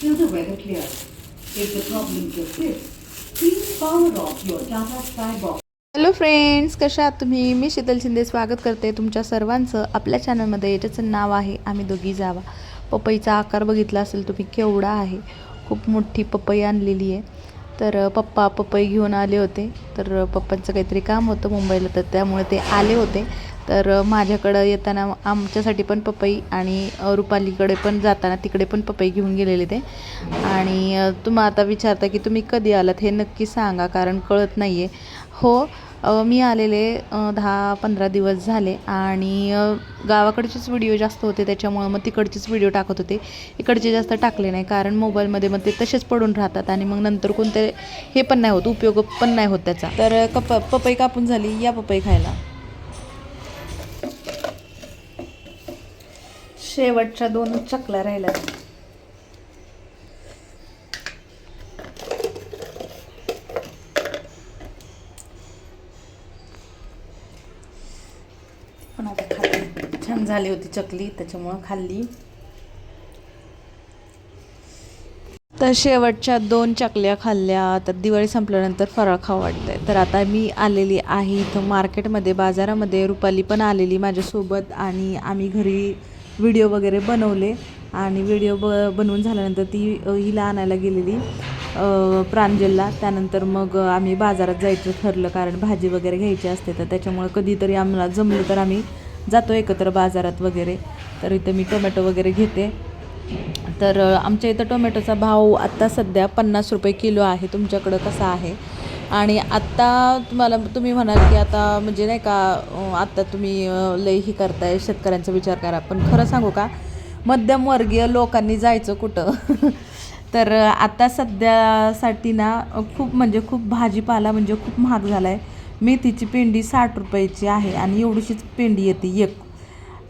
till the weather clears. If the problem persists, please power off your Tata Skybox. Hello friends कशा आहात तुम्ही? मी शीतल शिंदे स्वागत करते तुमच्या सर्वांचं आपल्या चॅनलमध्ये याच्याचं नाव आहे आम्ही दोघी जावा. पपईचा आकार बघितला असेल तुम्ही केवढा आहे. खूप मोठी पपई आणलेली आहे. तर पप्पा पपई घेऊन आले होते. तर पप्पांचं काहीतरी काम होतं मुंबईला तर त्यामुळे ते आले होते. तर माझ्याकडं येताना आमच्यासाठी पण पपई आणि रुपालीकडे पण जाताना तिकडे पण पपई घेऊन गेलेले ते. आणि तुम्हा आता विचारता की तुम्ही कधी आलात हे नक्की सांगा कारण कळत नाही आहे हो मी आलेले दहा पंधरा दिवस झाले आणि गावाकडचेच व्हिडिओ जास्त होते त्याच्यामुळं मग तिकडचेच व्हिडिओ टाकत होते. इकडचे जास्त टाकले नाही कारण मोबाईलमध्ये मग ते तसेच पडून राहतात आणि मग नंतर कोणते हे पण नाही होत उपयोग पण नाही होत त्याचा. तर कप पपई कापून झाली या पपई खायला. शेवटच्या दोन चकल्या राहिल्या पण आता खाल्ली छान झाली होती चकली त्याच्यामुळं खाल्ली. तर शेवटच्या दोन चकल्या खाल्ल्या तर दिवाळी संपल्यानंतर फराळ खाऊ वाटतंय. तर आता मी आलेली आहे इथं मार्केटमध्ये बाजारामध्ये. रुपाली पण आलेली माझ्यासोबत आणि आम्ही घरी व्हिडिओ वगैरे बनवले आणि व्हिडिओ ब बनवून झाल्यानंतर ती हिला आणायला गेलेली प्रांजलला. त्यानंतर मग आम्ही बाजारात जायचं ठरलं कारण भाजी वगैरे घ्यायची असते तर त्याच्यामुळं कधीतरी आम्हाला जमलं तर आम्ही जातो एकत्र बाजारात वगैरे. तर इथं मी टोमॅटो वगैरे घेते. तर आमच्या इथं टोमॅटोचा भाव आत्ता सध्या पन्नास रुपये किलो आहे. तुमच्याकडं कसा आहे? आणि आत्ता तुम्हाला तुम्ही म्हणाल की आता म्हणजे नाही का आत्ता तुम्ही अ, ही करताय शेतकऱ्यांचा विचार करा. पण खरं सांगू का मध्यमवर्गीय लोकांनी जायचं कुठं? तर आता सध्यासाठी ना खूप म्हणजे खूप भाजीपाला म्हणजे खूप महाग झाला आहे मेथीची पेंडी साठ रुपयाची आहे आणि एवढीशीच पेंडी येते एक.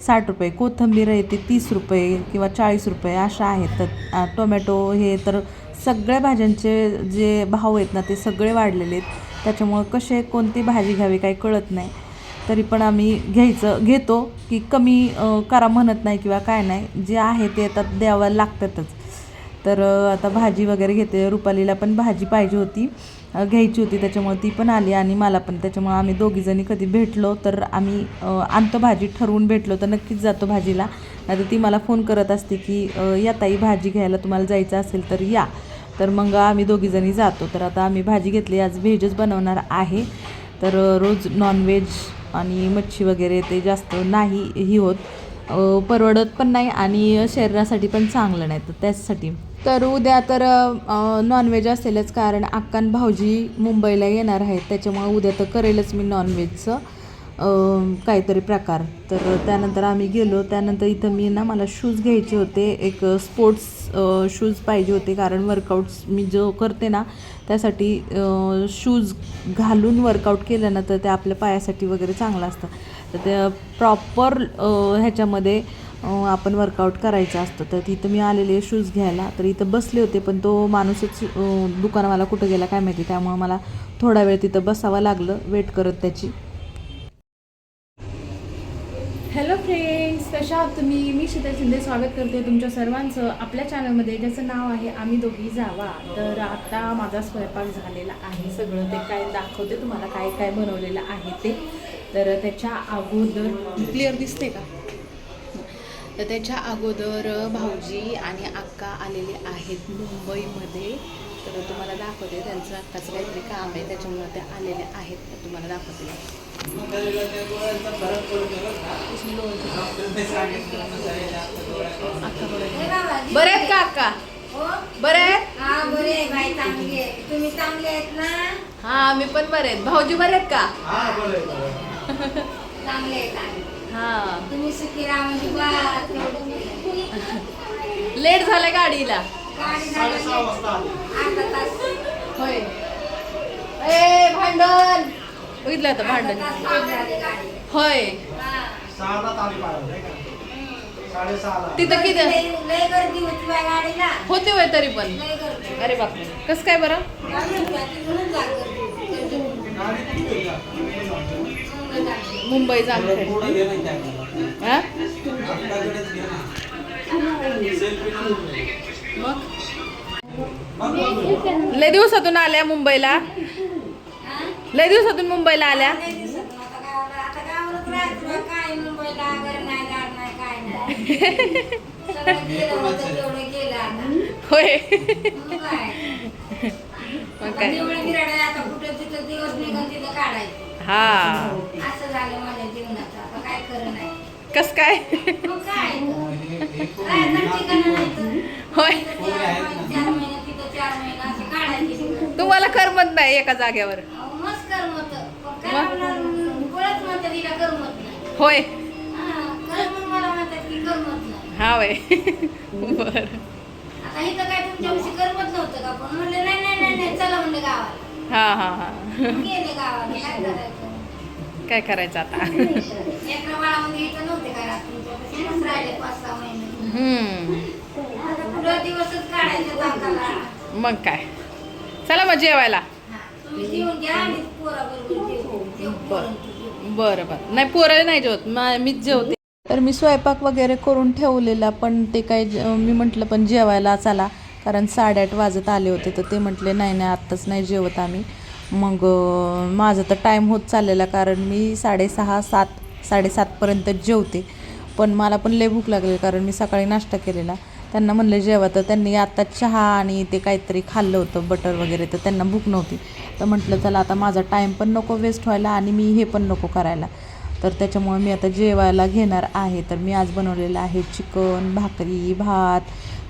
साठ रुपये कोथिंबीर येते तीस रुपये किंवा चाळीस रुपये अशा आहेत. तर टोमॅटो हे तर सगळ्या भाज्यांचे जे भाव आहेत ना ते सगळे वाढलेले आहेत. त्याच्यामुळं कसे कोणती भाजी घ्यावी काही कळत नाही. तरी पण आम्ही घ्यायचं घेतो की कमी करा म्हणत नाही किंवा काय नाही. जे आहे ते आता द्यावं लागतातच. तर आता भाजी वगैरे घेते. रुपालीला पण भाजी पाहिजे होती. घ्यायची होती. त्याच्यामुळे ती पण आली आणि मला पण. त्याच्यामुळे आम्ही दोघीजणी कधी भेटलो तर आम्ही आणतो भाजी ठरवून भेटलो तर नक्कीच जातो भाजीला. नाही तर ती मला फोन करत असते की या ताई भाजी घ्यायला तुम्हाला जायचं असेल तर या. तर मग आम्ही दोघीजणी जातो. तर आता आम्ही भाजी घेतली. आज व्हेजच बनवणार आहे. तर रोज नॉनव्हेज आणि मच्छी वगैरे ते जास्त नाही ही होत. परवडत पण नाही आणि शरीरासाठी पण चांगलं नाही. तर त्याचसाठी तर उद्या तर नॉनव्हेज असेलच कारण अक्कान भाऊजी मुंबईला येणार आहेत. त्याच्यामुळे उद्या तर करेलच मी नॉनव्हेजचं काहीतरी प्रकार. तर त्यानंतर आम्ही गेलो. त्यानंतर इथं मी ना मला शूज घ्यायचे होते. एक स्पोर्ट्स शूज पाहिजे होते कारण वर्कआउट्स मी जो करते ना त्यासाठी शूज घालून वर्कआउट केलं ना तर ते आपल्या पायासाठी वगैरे चांगलं असतं. तर ते प्रॉपर ह्याच्यामध्ये आपण वर्कआउट करायचं असतं. तर तिथं मी आलेले शूज घ्यायला. तर इथं बसले होते पण तो माणूसच दुकानवाला कुठं गेला काय माहिती. त्यामुळं मला थोडा वेळ तिथं बसावं लागलं वेट करत त्याची. हॅलो फ्रेंड्स कशा आहात तुम्ही? मी शीतल शिंदे स्वागत करते तुमच्या सर्वांचं. आपल्या चॅनलमध्ये ज्याचं नाव आहे आम्ही दोघी जावा. तर आता माझा स्वयंपाक झालेला आहे. सगळं ते काय दाखवते तुम्हाला काय काय बनवलेलं आहे ते. तर त्याच्या अगोदर क्लिअर दिसते का? तर त्याच्या अगोदर भाऊजी आणि अक्का आलेले आहेत मुंबईमध्ये. तर तुम्हाला दाखवते त्यांचं अक्काचं काहीतरी काम आहे त्याच्यामुळे ते आलेले आहेत. तर तुम्हाला दाखवते. बरे आहेत. का अक्का? बरे आहेत? हा बरे आहे बाई चांगली आहे तुम्ही चांगले आहेत ना? हा मी पण बरे आहेत. भाऊजी बरे आहेत का? चांगले आहे चांगले हा. तुम्ही सुखी म्हणजे. लेट झालं गाडीला अर्धा तास. होय. ए भांडण. बघितलं होतं भांडण. होय. हा. तिथं किती? होती होय तरी पण. अरे बापरे. कसं काय बरं? मुंबई जामखेड हा? मग? लय दिवसातून आल्या मुंबईला? हा? लय दिवसातून. मुंबईला आल्या होय. मग काय? हा. असं झालं माझ्या जीवनाचं. आता काय खरं नाही. कस काय? मग तर. होय. इथं चार महिने चार महिने तिथं चार महिने असं काढायचे. तिकडं. तुम्हाला करमत नाही एका जागेवर. अहो, मस्त करमत. पण काय म्हणणार कोणच म्हणतात हिला करमत नाही. होय. हा, करमत मला म्हणतात की करमत नाही. हा वय बर. आता इथं काय तुमच्याविषयी करमत नव्हतं का? पण म्हणले नाही नाही नाही नाही चला म्हणले गावाला. हा हा हा. मग गेले गावाला. काय करायचं? काय करायचं आता? मग काय? चला मग जेवायला. हा. बरं बरं. नाही पोरं नाही जेवत. मा- मीच जेवते. तर मी स्वयंपाक वगैरे करून ठेवलेला पण ते काय मी म्हटलं पण जेवायला चला कारण साडेआठ वाजत आले होते तर ते म्हटले नाही नाही आत्ताच नाही जेवत आम्ही. मग माझा माझं तर टाईम होत चाललेला कारण मी साडेसहा सात साडेसातपर्यंत जेवते. पण मला पण लय भूक लागली कारण मी सकाळी नाश्ता केलेला. त्यांना म्हणलं जेवा तर त्यांनी आता चहा आणि ते काहीतरी खाल्लं होतं बटर वगैरे तर त्यांना भूक नव्हती. तर म्हटलं चला आता माझा टाईम पण नको वेस्ट व्हायला आणि मी हे पण नको करायला. तर त्याच्यामुळे मी आता जेवायला घेणार आहे. तर मी आज बनवलेलं आहे चिकन भाकरी भात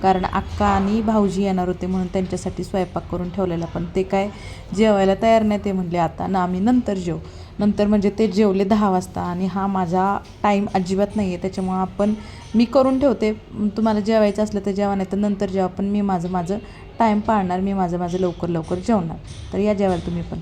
कारण अक्का आणि भाऊजी येणार होते म्हणून त्यांच्यासाठी स्वयंपाक करून ठेवलेला. पण ते काय जेवायला तयार नाही ते म्हणले आता ना आम्ही नंतर जेव नंतर म्हणजे ते जेवले दहा वाजता आणि हा माझा टाईम अजिबात नाही आहे त्याच्यामुळं आपण मी करून ठेवते. तुम्हाला जेवायचं असलं तर जेवा नाही तर नंतर जेवा. पण मी माझं माझं टाईम पाळणार. मी माझं माझं लवकर लवकर जेवणार. तर या जेवायला तुम्ही पण.